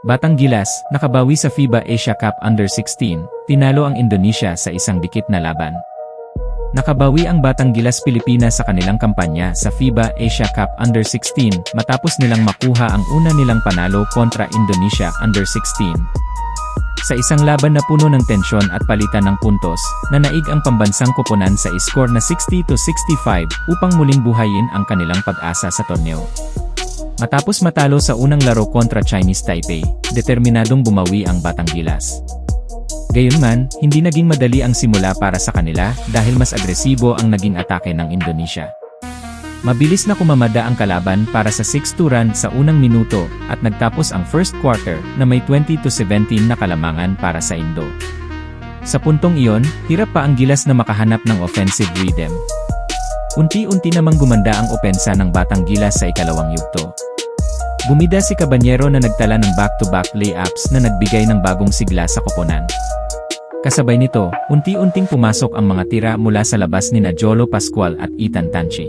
Batang Gilas, nakabawi sa FIBA Asia Cup Under-16, tinalo ang Indonesia sa isang dikit na laban. Nakabawi ang Batang Gilas Pilipinas sa kanilang kampanya sa FIBA Asia Cup Under-16 matapos nilang makuha ang una nilang panalo kontra Indonesia Under-16. Sa isang laban na puno ng tensyon at palitan ng puntos, nanaig ang pambansang koponan sa iskor na 60 to 65 upang muling buhayin ang kanilang pag-asa sa torneo. Matapos matalo sa unang laro kontra Chinese Taipei, determinadong bumawi ang Batang Gilas. Gayunman, hindi naging madali ang simula para sa kanila dahil mas agresibo ang naging atake ng Indonesia. Mabilis na kumamada ang kalaban para sa 6-2 run sa unang minuto at nagtapos ang first quarter na may 20-17 na kalamangan para sa Indo. Sa puntong iyon, hirap pa ang gilas na makahanap ng offensive rhythm. Unti-unti namang gumanda ang opensa ng Batang Gilas sa ikalawang yugto. Bumida si Cabanyero na nagtala ng back-to-back layups na nagbigay ng bagong sigla sa koponan. Kasabay nito, unti-unting pumasok ang mga tira mula sa labas ni Jolo Pascual at Ethan Tanchi.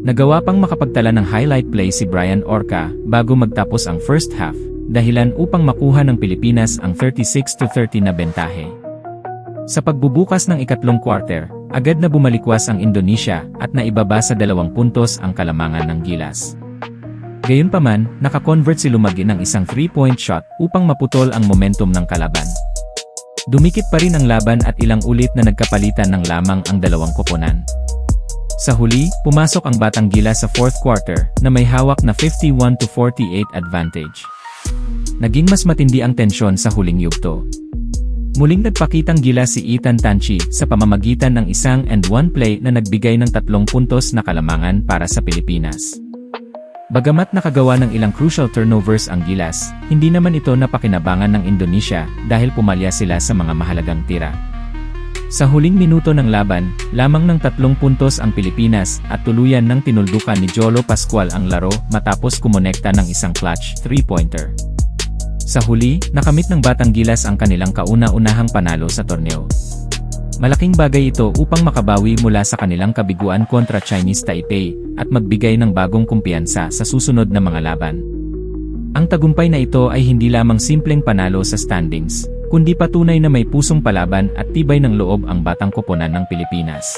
Nagawa pang makapagtala ng highlight play si Brian Orca bago magtapos ang first half, dahilan upang makuha ng Pilipinas ang 36-30 na bentahe. Sa pagbubukas ng ikatlong quarter, agad na bumalikwas ang Indonesia at naibaba sa dalawang puntos ang kalamangan ng Gilas. Gayunpaman, nakakonvert si Lumagi ng isang 3-point shot upang maputol ang momentum ng kalaban. Dumikit pa rin ang laban at ilang ulit na nagkapalitan ng lamang ang dalawang koponan. Sa huli, pumasok ang Batang Gila sa fourth quarter na may hawak na 51-48 advantage. Naging mas matindi ang tensyon sa huling yugto. Muling nagpakitang gila si Ethan Tanchi sa pamamagitan ng isang and one play na nagbigay ng tatlong puntos na kalamangan para sa Pilipinas. Bagamat nakagawa ng ilang crucial turnovers ang Gilas, hindi naman ito napakinabangan ng Indonesia dahil pumalya sila sa mga mahalagang tira. Sa huling minuto ng laban, lamang ng tatlong puntos ang Pilipinas at tuluyan ng tinuldukan ni Jolo Pascual ang laro matapos kumonekta ng isang clutch three-pointer. Sa huli, nakamit ng Batang Gilas ang kanilang kauna-unahang panalo sa torneo. Malaking bagay ito upang makabawi mula sa kanilang kabiguan kontra Chinese Taipei at magbigay ng bagong kumpiyansa sa susunod na mga laban. Ang tagumpay na ito ay hindi lamang simpleng panalo sa standings, kundi patunay na may pusong palaban at tibay ng loob ang batang koponan ng Pilipinas.